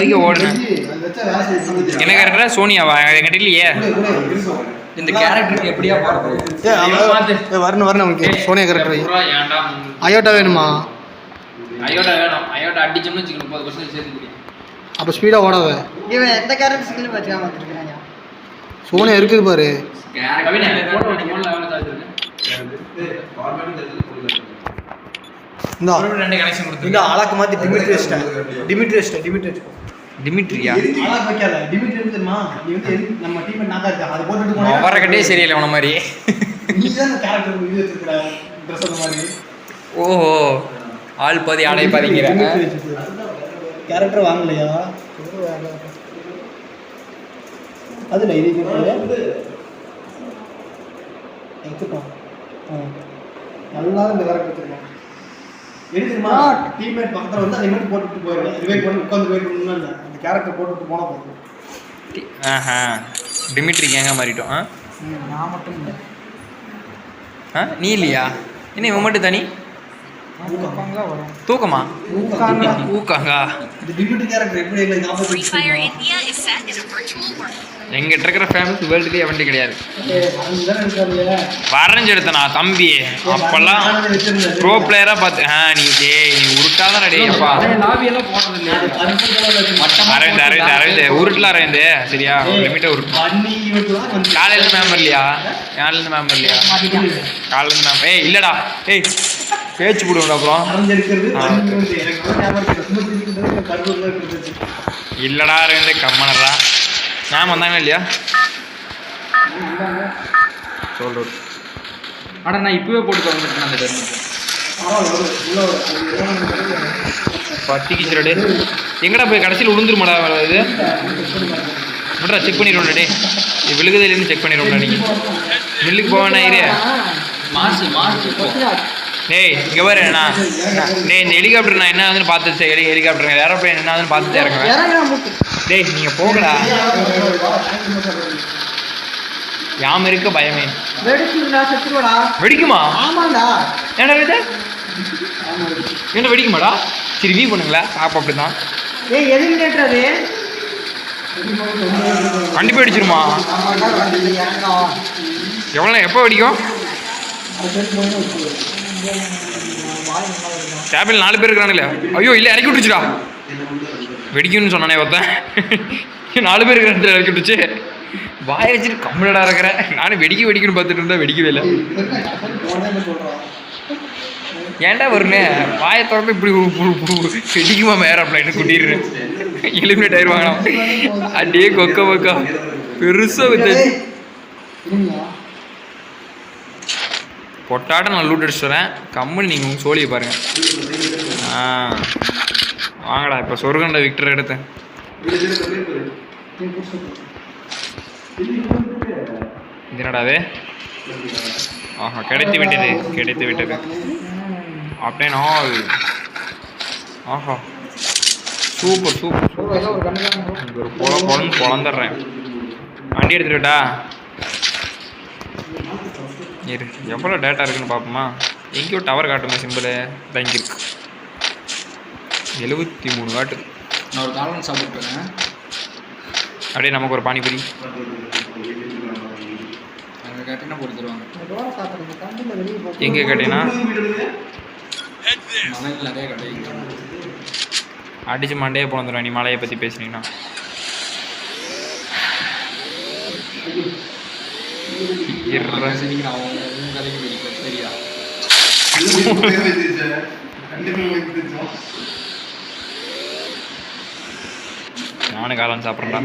வரைக்கும் ஓடுனேன். என்ன கரெக்டா சோனியாவா என்கிட்ட இல்லையே. இந்த கேரக்டருக்கு எப்படியா ஏய், வரணும் வரணும் உனக்கு சோனியா கரெக்டர் அயோட்டா வேணுமா? அயோட்டா வேணும். அயோட்டா அடிச்சோம்னு வச்சுக்கணும். முப்பது பர்சன்ட் சேர்த்து அப்போ ஸ்பீடாக ஓடாத. இவன் எந்த கேரக்டர் ஸ்கில் வச்சுக்காம வச்சிருக்காங்க சோனியா இருக்குது பாரு. இந்தா. ரெண்டு கனெக்ஷன் கொடுத்து இந்த அழகு மாத்தி டிமிட்ரி வச்சிட்டேன் டிமிட்ரி வச்சிட்டேன் டிமிட்ரி டிமிட்ரியா? அழகு வைக்கல. டிமிட்ரி தெரியுமா? நீ வந்து எது- நம்ம டீம் நாக்கா இருக்கா அதை போட்டுட்டு போனா வரக்கட்டே சரியில்லை உன மாதிரி. மாதிரி. ஓஹோ. ஆள் பாதி ஆடை பாதிங்கிற. கேரக்டர் வாங்கலையா? அதுல இது நல்லா இந்த கேரக்டர் வச்சிருக்கோம் எதுக்குமா டீம்மேட் பக்கத்துல வந்து அதை மட்டும் போட்டுட்டு போயிடுவேன் ரிவைட் பண்ணி உட்காந்து பண்ணணும் இல்லை. கேரக்டர் போட்டுட்டு போனா போதும் ஆஹா டிமிட்ரி கேங்க மாறிட்டோம் ஆ? நான் மட்டும் இல்லை. ஆ நீ இல்லையா? என்ன இவன் மட்டும் தனி? தூக்கமா ஊக்காங்க. எங்கிட்ட இருக்கிற ஃபேமஸ் வேர்ல்டுலேயே அவன்ட்டு கிடையாது? வரைஞ்சு எடுத்தனா தம்பி அப்பெல்லாம். ப்ரோ பிளேயரா பார்த்து ஆ நீ டேய் நீ உருட்டாதான் கருப்பு கலர்ல வச்சிருந்தேன். அரவிந்த் அரவிந்த் அரவிந்த் சரியா ஏய், லிமிட்டை உருட்டு பண்ணி இவனுக்குலாம் வந்து- காலையில இருந்து மேம் இல்லையா காலையில மேம் இல்லையா காலையில இருந்து மேம் ஏய் இல்லடா ஏய் பேச்சு போடுவோம்டா அப்புறம். இல்லடா அரவிந்த் கம்மனரா மேம் வந்தாங்க இல்லையா? சொல்றோம் ஆனா நான் இப்பவே போட்டு வந்துட்டேன் அந்த அது எவ்வளவு பத்திக்கிச்சுடா எங்கடா போய் கடைசியில் விழுந்துருமாடா இது? விட்றா செக் பண்ணிடுவோம்டா டே இது விழுகுதிலேருந்து செக் பண்ணிடுவோம்டா நீங்கள் மில்லுக்கு போவேண்ணா இரு. மாசு மாசு டேய் இங்கே பாரு நான் டேய் இந்த ஹெலிகாப்டர் நான் என்ன ஆகுதுன்னு பார்த்து ஹெலி ஹெலிகாப்டர் ஏரோப்ளேன் என்ன ஆகுதுன்னு பார்த்துட்டு இறங்குவேன் டேய் நீங்கள் போகடா யாம் இருக்க பயமே வெடிக்குமா? ஆமாண்டா. ஏன்டா இது? என்ன வெடிக்குமாடா? சரி வீ பண்ணுங்களா பாப்பா அப்படி தான் ஏய் எலிமினேட்டர் அது? கண்டிப்பாக வெடிச்சிருமா எவ்வளோ எப்போ வெடிக்கும்? கேபில் நாலு பேர் இருக்கிறானுங்களே. ஐயோ இல்லை இறக்கி விட்டுச்சுடா வெடிக்கும்னு சொன்னானே ஒருத்தன். நாலு பேர் இருக்கிற இறக்கி விட்டுச்சு வாய வச்சுட்டு கம்முனடா இருக்கிறேன் நானும் வெடிக்க வெடிக்கணும்னு பார்த்துட்டு இருந்தா வெடிக்கவே இல்லை. ஏன்டா வருண்ணே வாயை திறந்து இப்படி உ- உ- உ- வெடிக்குமா ஏரோப்ளைனு கூட்டிடுறேன் எலிமினேட் ஆயிடுவாங்களாம் அடியே கொக்க கொக்கா. பெருசாக வித்தாச்சு கொட்டாட நான் லூட் அடிச்சுட்டு வரேன். கம்முன்னு நீங்கள் உங்கள் சோழியை பாருங்கள் ஆ. வாங்கடா இப்போ சொர்க்கண்ட விக்டர் எடுத்தேன். என்னடாவே என்னடா ஆஹா கிடைத்து விட்டது கிடைத்து விட்டது. அப்படியே நான் ஆஹா. சூப்பர் சூப்பர் சூப்பர் ஒரு பொல பொலன்னு பொழந்துடுறேன் வண்டி எடுத்துக்கிட்டா இரு. எவ்வளோ டேட்டா இருக்குன்னு பார்ப்போமா? எங்கேயோ டவர் காட்டுமே சிம்பிள் இருக்கு. எழுபத்தி மூணு காட்டு நான் ஒரு காலம் சாப்பிட்டுறேன் அப்படியே நமக்கு ஒரு பானிபூரி. அங்கே கேட்டீங்கன்னா போட்டு தருவாங்க. எங்கே கேட்டீங்கன்னா? மலையில் நிறைய கடை அடிச்சு மண்டையே பிறந்துடும் நீ மலையை பற்றி பேசுனீங்கன்னா. இர்ற. நான் உங்க கதைக்கு போயிருக்கேன் சரியா நானும் காளான் சாப்பிட்றேன்டா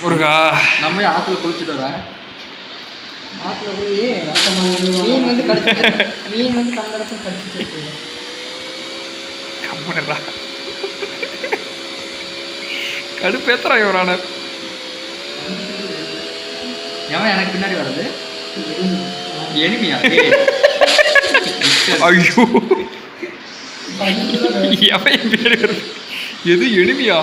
முருகா நம்ம ஆற்றுல குளிச்சுட்டு வரேன் ஆத்துல போய் மீன் வந்து கடிச்சு மீன் வந்து கண்டடத்துல கடிச்சு கம்முனடா. கடுப்பேத்துறா இவரான. எவன் எனக்கு பின்னாடி வர்றது? எனிமியா ஐயோ. எவன் என் பேர் வருது எது எளிமையா?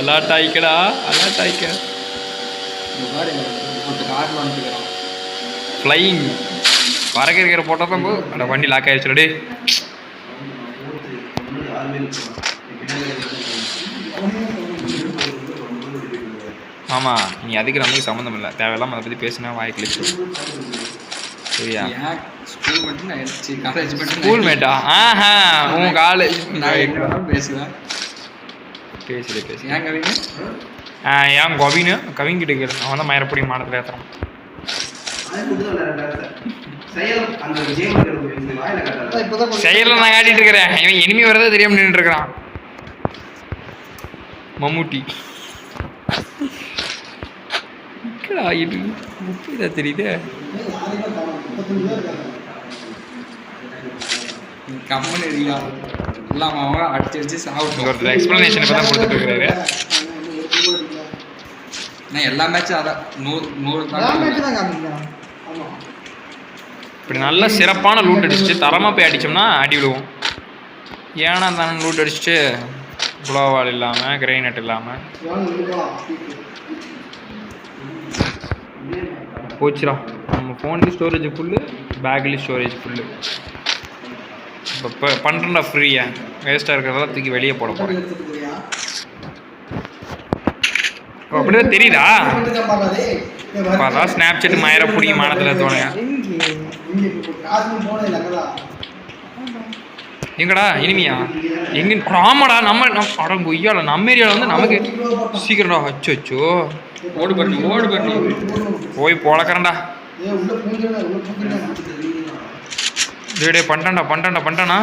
அலாட் ஆயிக்கடா அலாட் ஆயிக்க ஃப்ளைங் பறக்க இருக்கிற போட்டால் தான் போதும் வண்டி லாக் ஆயிடுச்சுடே ஆமாம் நீ அதுக்கு நமக்கு சம்மந்தம் இல்லை. தேவையில்லாமல் அதை பற்றி பேசினா வாய் கிழிச்சு சரியா? ஸ்கூல் மேட்டா ஆஹா உன் காலேஜ் பேசுவேன்? பேசுகிறேன் பேசுகிறேன் ஏன் கவிங்க கவிங்கிட்டு ஏன் அவன் தான் மயிரப்படி மாடத்தில் ஏற்றுறான் செயலில் நான் காட்டிட்டு இருக்கிறேன். இவன் இனிமே வரதே தெரியாம நின்றுட்டு இருக்கிறான். மம்முட்டி. எங்கடா இது? முப்பதா கம்மன் இருக்கா எல்லாம் அவன் அடிச்சு அடிச்சு சாப்பிட்டு. சாப்பிட்டோம் ஒருத்தர் எக்ஸ்பிளனேஷன் இப்போ தான் கொடுத்துட்டு இருக்கிறாரு. நான் எல்லா மேட்சும் அதான். நூறு நூறு இப்படி நல்ல சிறப்பான லூட் அடிச்சுட்டு தரமாக போய் அடிச்சோம்னா அடி விடுவோம் ஏன்னா தானே லூட் அடிச்சுட்டு குளோவால் இல்லாமல் கிரைனட் இல்லாமல் போச்சுடா. நம்ம ஃபோன்லேயும் ஸ்டோரேஜ் ஃபுல்லு பேக்லேயும் ஸ்டோரேஜ் ஃபுல்லு இப்போ இப்போ பண்ணுறேன்டா ஃப்ரீயாக வேஸ்ட்டாக இருக்கிறதெல்லாம் தூக்கி வெளியே போட போகிறேன் அப்படியே தெரியுதா? இப்போ அதான் ஸ்னாப் சாட் மயிர புடி மானத்தில் தோணுங்க. எங்கடா இனிமையா? எங்க ஆமாடா நம்ம நம் அட கொய்யால நம்ம ஏரியாவில் வந்து நமக்கு சீக்கிரம்டா அச்சோ அச்சோ ஓடு பண்ணி ஓடு பண்ணி போய் பொழக்கிறேன்டா. டேய் பண்ணிட்டான்டா பண்ணிட்டான்டா பண்ணிட்டானா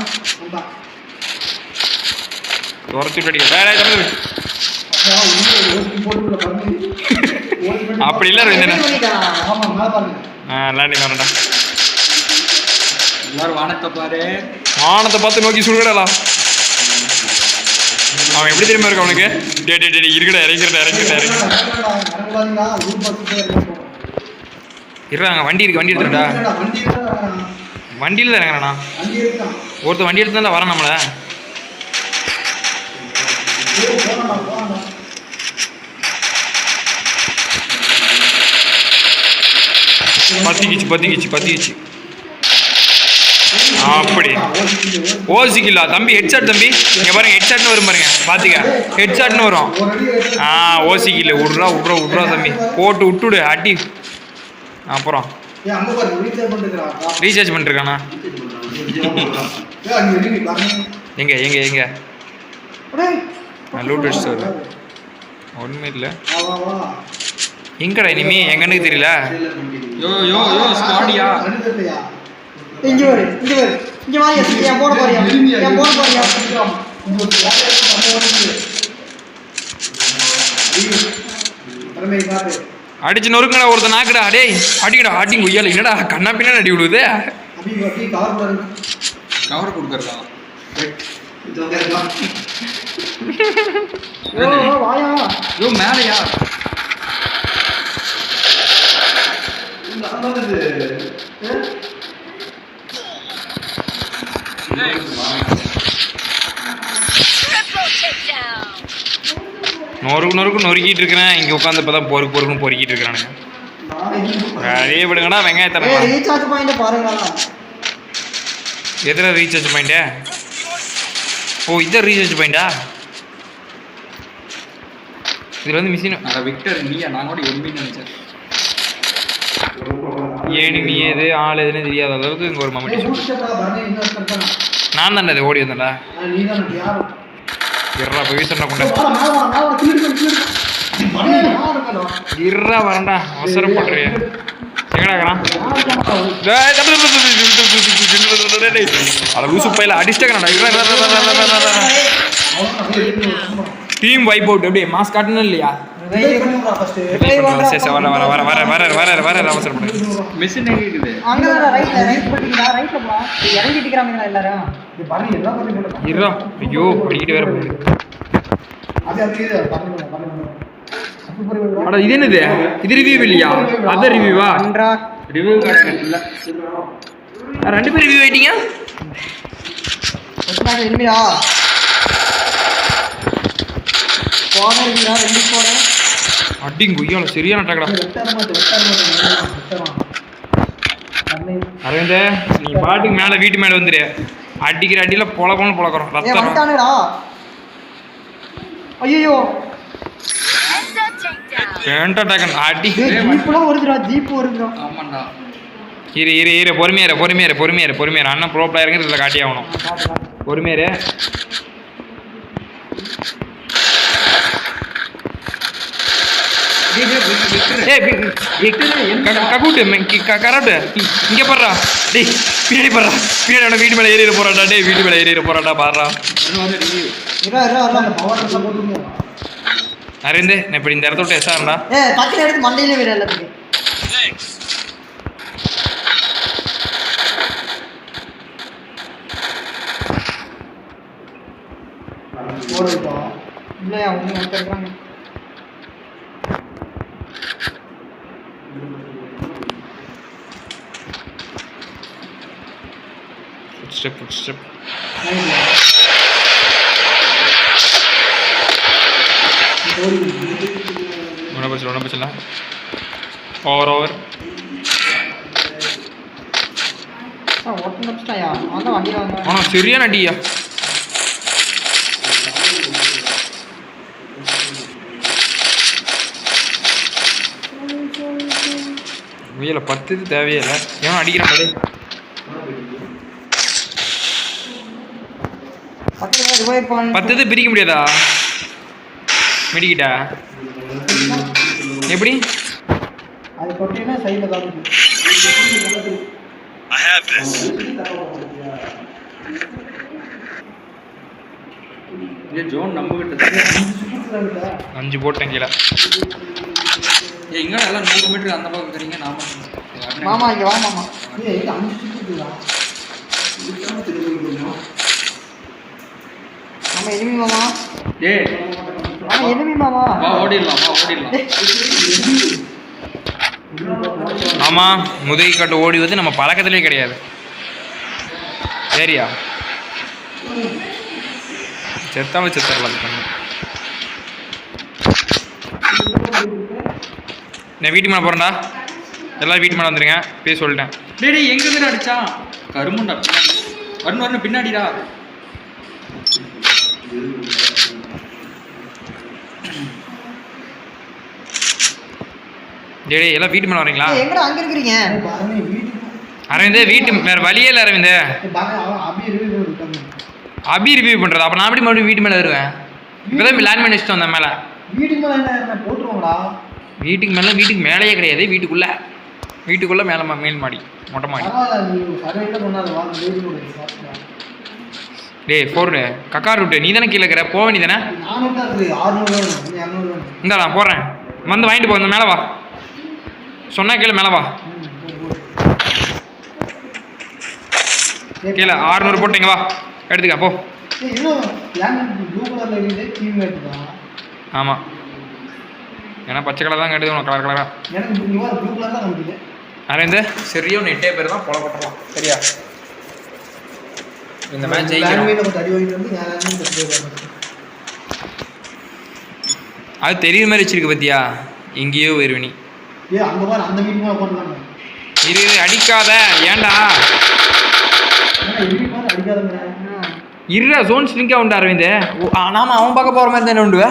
துரத்தி விட்டு டேய் டேய், தம்பி. அப்படி இல்லை ரவீந்திரன் ஆ லேண்டிங் எல்லாரும் வானத்தை பாரு. வானத்தை பார்த்து நோக்கி சுடுகடா அவன் எப்படி தெரியுமா இருக்கு அவனுக்கு? டே டே டே இருக்கடா இறங்கிடா இறங்கிடா இறங்கி வண்டி இருக்கு வண்டி எடுத்துடா வண்டியில் தான் இறங்குறானா? ஒருத்தன் வண்டி எடுத்து தான் வரேன் நம்மளை. பத்திக்கிச்சு பத்திக்கிச்சு பத்திக்கிச்சு. அப்படி. ஓசிக்கலாம் தம்பி ஹெட்ஷாட் தம்பி. இங்கே பாருங்க ஹெட்ஷாட்னு வரும் பாருங்க. பாத்துக்க. ஹெட்ஷாட்னு வரும். ஆ ஓசிக்கல. விட்றா விட்றா விட்றா தம்பி. போட்டு விட்டுடு அடி. அப்புறம். ரீசார்ஜ் பண்ணிருக்கானா எங்க எங்க எங்க? லூட் அடிச்சு ஒன்றுமே இல்லை. எங்கடா இனிமே? எங்கன்னு தெரியல? யோ யோ யோ ஸ்குவாடியா இங்க வரு இங்க வரு. இங்க வாரியா என் போன பாரியா என் போன பாரியா அடிச்சு நொறுங்கடா ஒருத்தன் நாக்குடா. டேய் அடிக்கடா அடிங்க உய்யால. என்னடா கண்ணா பின்னா அடி விடுது கவர் கொடுக்கறதா? மேலையா? Takedown. நொறுக்கு நொறுக்கு நொறுக்கிட்டு இருக்கிறேன். இங்க உட்காந்து இப்பதான் பொறுக்கு பொறுக்குன்னு பொறுக்கிட்டு இருக்கிறானுங்க நிறைய விடுங்கடா வெங்காயத்தலை ஏய் ரீசார்ஜ் பாயிண்ட் பாருங்கடா. எதில் ரீசார்ஜ் பாயிண்ட்டு ஓ இதான் ரீசார்ஜ் பாயிண்டா இதில் வந்து மிஷின் விக்டர் நீயா? நான் கூட எம்பின்னு நினைச்சேன். ஏனி ஏது ஆள் எதுன்னு தெரியாத அளவுக்கு இங்கே ஒரு மம்மட்டி நான் தானே அது ஓடி வந்தேன்டா இறா போய் சொன்ன கொண்டா இறா வரண்டா அவசரம் பண்றிய எங்கடாக்கிறான் அட லூசு பையில அடிச்சிட்டாக்கடா டீம் வைப் அவுட் எப்படி மாஸ் காட்டணும் இல்லையா? வர வர வர வர வர வர வர அவசரப்படு. மிஷின் இருக்குது? அங்கதான் ரைட்ல ரைட் போட்டீங்களா ரைட்ல போலாம். இறங்கிட்டு இருக்கிறாங்களா எல்லாரும். இருறா ஐயோ படிக்கிட்டு வேற போகுது. அட இது என்னது? இது ரிவ்யூ இல்லையா? அதர் ரிவ்யூவா அன்றா ரிவ்யூ இல்ல. ரெண்டு பேரும் ரிவ்யூ ஆயிட்டீங்க? இல்லையா போதான் இருக்குடா ரெண்டு போறேன் அடிங்க கொய்யால சரியான அன்னை அரவிந்த நீ பாட்டுக்கு மேல வீட்டு மேல வந்துரு. அடிக்கிற அடியில பொல பொல பொழக்கிறோம் ரத்தம் ஐயோ. பேண்ட் அட்டாக் அடி. ஜீப்லாம் வருதுடா ஜீப் வருதுடா. ஆமாண்டா. இரு இரு இரு. பொறுமையா இரு பொறுமையா இரு பொறுமையா இரு பொறுமையா இரு. அண்ணன் ப்ரோ பிளேயருங்க இதில் காட்டி ஆகணும். பொறுமையா இரு ஏய் பி- ஏய், க- கக்கூட்டு கராட்டு இங்க பாடுறா டேய் பின்னாடி பாடுறா பின்னாடி அவன வீட்டு ஏறிட போறாடா டேய் வீட்டு மேல ஏறிட போறாடா பாடுறா இரா நான் இப்படி இந்த இடத்த விட்டு எஸ்ஆர்டா எடுத்து இல்லையா ஒன்று வந்துடுறாங்க Footstep, footstep. रोना पर चला रोना पर चला और और हाँ सीरिया नडिया வெயில பத்து இது தேவையே இல்லை ஏன் ரிவைவ் பண்ணி பத்து இது பிரிக்க முடியாதா? மெடிக்கிட்டா? எப்படி? அது கொட்டினா சைடில் தான் ஏ ஜோன் நம்ம கிட்ட அஞ்சு போட்டேன் கீழே. ஏ இங்க எல்லாம் நூறு மீட்டர் அந்த பக்கம் இருக்கிறீங்க நாம மாமா இங்கே வா மாமா. ஏய் இது அஞ்சு சுற்றுலா மாமா எனிமி மாமா. ஏ மாமா எனிமி மாமா. வா ஓடிடலாம் வா ஓடிடலாம். ஆமாம் முதுகை காட்டு ஓடி வந்து நம்ம பழக்கத்திலே கிடையாது. சரியா? செத்தாலும் செத்தரலாம் பண்ணு. நான் வீட்டு மேலே போகிறேன்டா எல்லாரும் வீட்டு மேலே வந்துருங்க. பேச சொல்லிட்டேன். டேய் டேய் எங்க இருந்து அடிச்சான் கருமுண்டா வரணும் வரணும் பின்னாடிடா. டேய் டேய், எல்லாம் வீட்டு மேலே வரீங்களா? எங்கடா அங்கே இருக்கிறீங்க? அரவிந்தே வீட்டு வேறு வழியே இல்லை அரவிந்தே. அபி ரிவ்யூ பண்ணுறது அப்போ நான் எப்படி மறுபடியும் வீட்டு மேலே வருவேன்? இப்போ தான் லேண்ட் பண்ணி வச்சுட்டு வந்தேன் மேலே. வீட்டுக்கு மேலே என்ன போட்டுருவாங்களா வீட்டுக்கு மேலே வீட்டுக்கு மேலேயே கிடையாது வீட்டுக்குள்ளே. வீட்டுக்குள்ளே மேலே மா- மேல் மாடி மொட்டை மாடி. டேய் ஃபோர்னு கக்கா ரூட்டு நீ தானே கீழே இருக்கிற? போக நீ தானே இந்தா நான் போடுறேன் வந்து வாங்கிட்டு போ இந்த மேலே வா. சொன்னா கீழே மேலே வா. கீழே ஆறுநூறு போட்டு இங்க வா. எடுத்துக்க போ. ஏய், இன்னும் லேண்ட் ப்ளூ கலரில் இருக்குது டீம் மேட் தான் ஆமாம் ஏன்னா பச்சை கலர் தான் கட்டுது உனக்கு கலர் கலரா எனக்கு அரவிந்த் சரியோ நெட்டே பேர் தான் பொல சரியா? இந்த மேட்ச் ஜெயிக்கிறோம் அது தெரியுற மாதிரி வச்சிருக்கு பத்தியா? எங்கேயோ வருவ நீ ஏ அங்கே பாரு அந்த வீட்டுக்கு மேலே போட்டுருக்காங்க. இரு இரு, அடிக்காத. அடிக்காதங்க. இருடா ஜோன் உண்டு அரவிந்த். நாம அவன் பார்க்க போகிற மாதிரி தானே உண்டுவ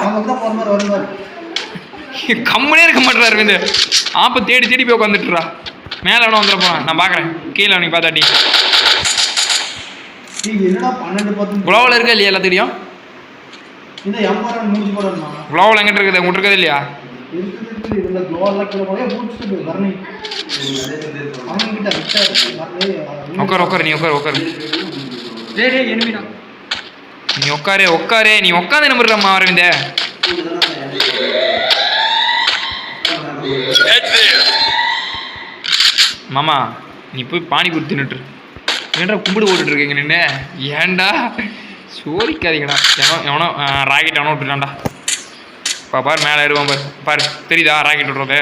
கம்முனே இருக்க மாட்டேறா அரவிந்த். ஆப்ப தேடி தேடி போய் உட்காந்துட்டுறா மேலே வேணா வந்துட போகிறான் நான் பார்க்குறேன் கீழே அவனுக்கு பார்த்தாட்டி குளோவில் இருக்கா இல்லையா போடணுமா குளோவில் எங்கிட்ட இருக்குது? உங்கள்கிட்ட இருக்குது இல்லையா? உட்கார் உட்காரு நீ உட்காரு உட்காரு நீ உட்காரு உட்காரு நீ உட்காந்து நம்புறம்மா அரவிந்த. மாமா நீ போய் பானிபூரி தின்னுட்டு இரு. ஏன்டா கும்பிடு போட்டுட்டு இருக்கீங்க நின்று ஏன்டா? சோதிக்காதீங்கடா. எவனோ எவனோ ராக்கெட் எவனோ விட்டுட்டான்டா. பா பாரு மேலே ஏறுவான் பாரு. பாரு தெரியுதா ராக்கெட் விட்றது?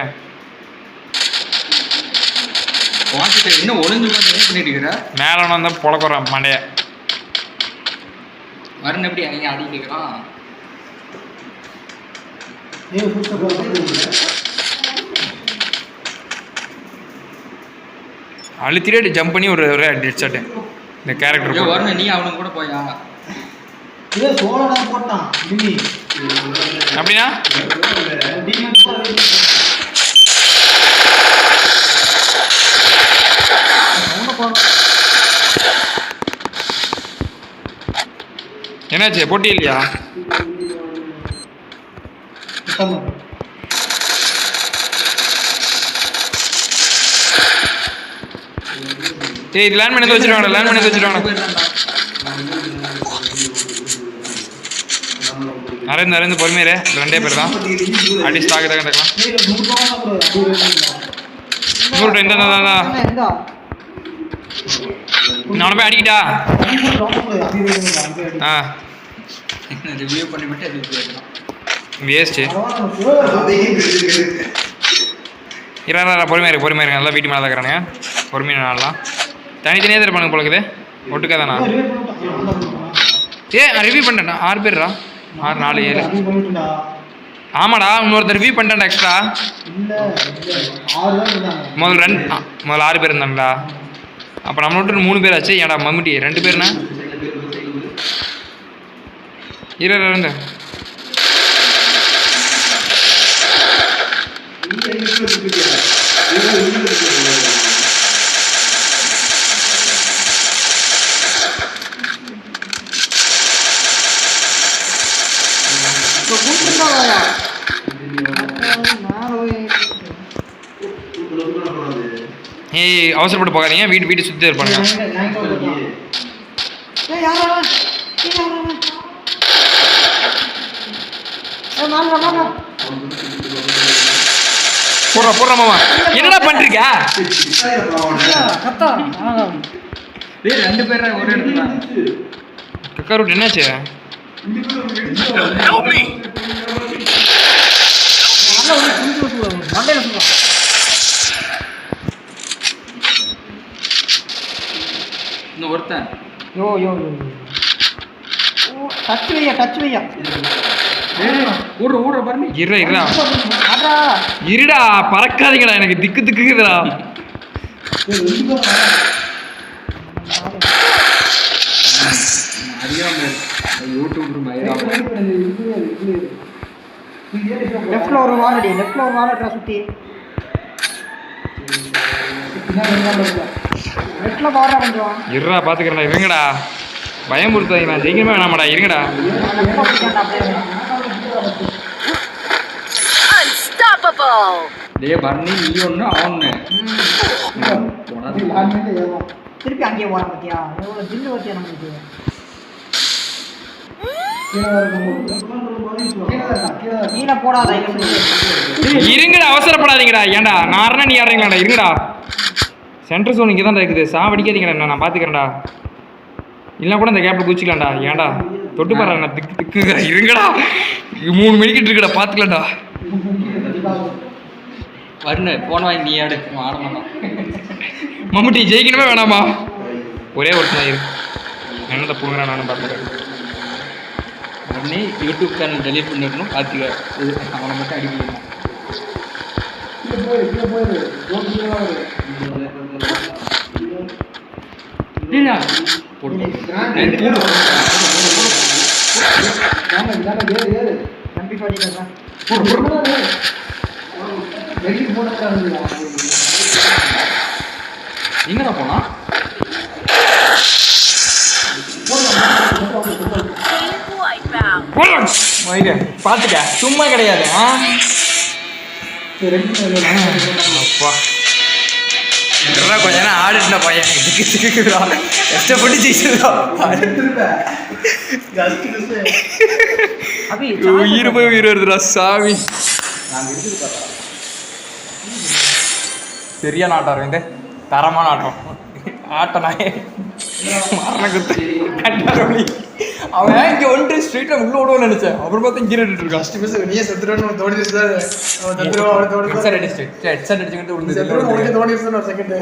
இன்னும் ஒளிஞ்சு பண்ணிட்டு இருக்கிற மேலே வேணா இருந்தால் பொழக்கிறேன் மண்டைய. வரணும் எப்படி அங்கே ஆடிட்டு அழுத்திட்டு ஜம்ப் பண்ணி ஒரு ஒரு அடி அடிச்சாட்டு இந்த கேரக்டர் வரணும் நீ அவனுக்கு கூட போயா? அப்படின்னா. என்னாச்சு போட்டி இல்லையா ஏய் லேண்ட் பண்ணி வச்சுருவாங்க லேண்ட் பண்ணி வச்சுருவாங்க அரேந்து அரேந்து பொறுமையிலே ரெண்டே பேர் தான். அடி ஸ்டாக் தான் கிடக்கலாம். நூறு இந்த நான் போய் அடிக்கிட்டா. ஆ. ரிவ்யூ பண்ணிவிட்டு வேஸ்ட்டு. இரா பொறுமையாக இருக்கு பொறுமையாக இருக்கு நல்லா வீட்டு மேலே தான் இருக்கிறானுங்க. பொறுமையாக நாளெலாம் தனித்தனியாக தான் இருப்பானுங்க போலக்குது. ஒட்டுக்கா தானா ஏ நான் ரிவ்யூ பண்ணிட்டேன்டா. ஆறு பேர்ரா? ஆறு நாலு ஏழு. ஆமாடா இன்னொருத்தர் ரிவ்யூ பண்ணிட்டேன்டா எக்ஸ்ட்ரா முதல் முதல்ல ரெண்டு முதல்ல ஆறு பேர் இருந்தாங்களா அப்போ நம்ம விட்டு மூணு பேர் ஆச்சு. ஏன்டா மம்முட்டி ரெண்டு பேர்னா? இரு ரெண்டு இருந்து இப்போ கூப்பிட்டு வாயா மேலே போய் ஏய் அவசரப்பட்டு போகாதீங்க வீட்டு வீட்டு சுற்றி மேலே போடுறா போடுறா மாமா. என்னடா டேய் ரெண்டு பேர் ஒரு இடத்துல கக்கா ரூட் என்னாச்சு? மண்டையில் இன்னும் ஒருத்தன். யோ யோ யோ டச் வையா டச் வையா. டேய் ஓடுற ஓடுற பாருங்க. இருடா இருடா. இருடா பறக்காதீங்கடா எனக்கு திக்கு திக்குதுடா யூடியூப் இரு, இரு. லெஃப்ட்ல ஒரு வாலடி லெஃப்ட்ல ஒரு வாலட்ரா சுத்தி பின்னாடி இருந்தாலும் வருவா. லெஃப்ட்ல பாடுறா கொஞ்சம் இருடா பாத்துக்கிறேன்டா. இருங்கடா. பயமுறுத்தாதீங்க நான் ஜெயிக்கணுமே வேணாமாடா. இருங்கடா! டேய் பர்னி நீ ஒன்று அவன். திருப்பி அங்கேயே போறான் பாத்தியா எவ்வளவு ஜில்லு வச்சியா நம்மளுக்கு இருக்கா, இருக்கா. இருங்கடா அவசரப்படாதீங்கடா. ஏன்டா நான் நீ ஆடுறீங்களாடா இருங்கடா. சென்டர் சோன் இங்கே தான் இருக்குது. சாவடிக்காதீங்கடா என்ன நான் பார்த்துக்கிறேன்டா இல்லைனா கூட இந்த கேப்பில் குச்சிக்கலாம்டா ஏன்டா? தொட்டு பாரு திக்கு திக்குங்கிறேன் இருங்கடா. மூணு மணிக்கிட்டு இருக்குடா பார்த்துக்கலாம்டா வருண் போன வாங்கி நீ ஆடு அவன் ஆட மாட்டான். மம்முட்டி ஜெயிக்கணுமே வேணாமா? ஒரே ஒருத்தன் இரு. என்ன தப்புங்கிறேன் நானும் பார்த்துக்கிறேன் உடனே யூடியூப் சேனல் டெலீட் பண்ணிடணும். பார்த்துக்க இது அவனை மட்டும் அடிக்கணும் கீழே போயிரு, கீழே போயிரு. ரோட்டு கீழே தான் வரு. இல்லையா போட்டு டேய், தூடு. வாங்க, இந்தாண்ட ஏறு, ஏறு. தம்பி படிக்கிறதா இங்கதான் ஏறு. வெளியே போனதா இருந்தியா? எங்கடா போனா Team Wipeout! வைங்க பார்த்துக்க. சும்மா கிடையாது. அப்பா. இதெல்லா கொஞ்ச நேரம் ஆடிட்டு பையன் திக்கு திக்குறா கஷ்டப்பட்டு. அபி உயிர் போய் உயிர் வருதுடா சாமி. சரியான ஆட்டம் இந்த தரமான ஆட்டம். ஆட்டம் நாயே மரண குத்து கண்டாரோலி அவன் இங்க வந்துட்டு ஸ்ட்ரீட்ல உள்ள விடுவோம்னு நினைச்சேன் அப்புறம் பார்த்தா இங்கே இருக்கான் Just miss. நீயே? அவன் செத்துருவான், அவனுக்கு தோணிருச்சு. ஹெட்செட் அடிச்சு அடிச்சுக்கிட்டு விழுந்து தோணிருச்சுன்னு ஒரு second.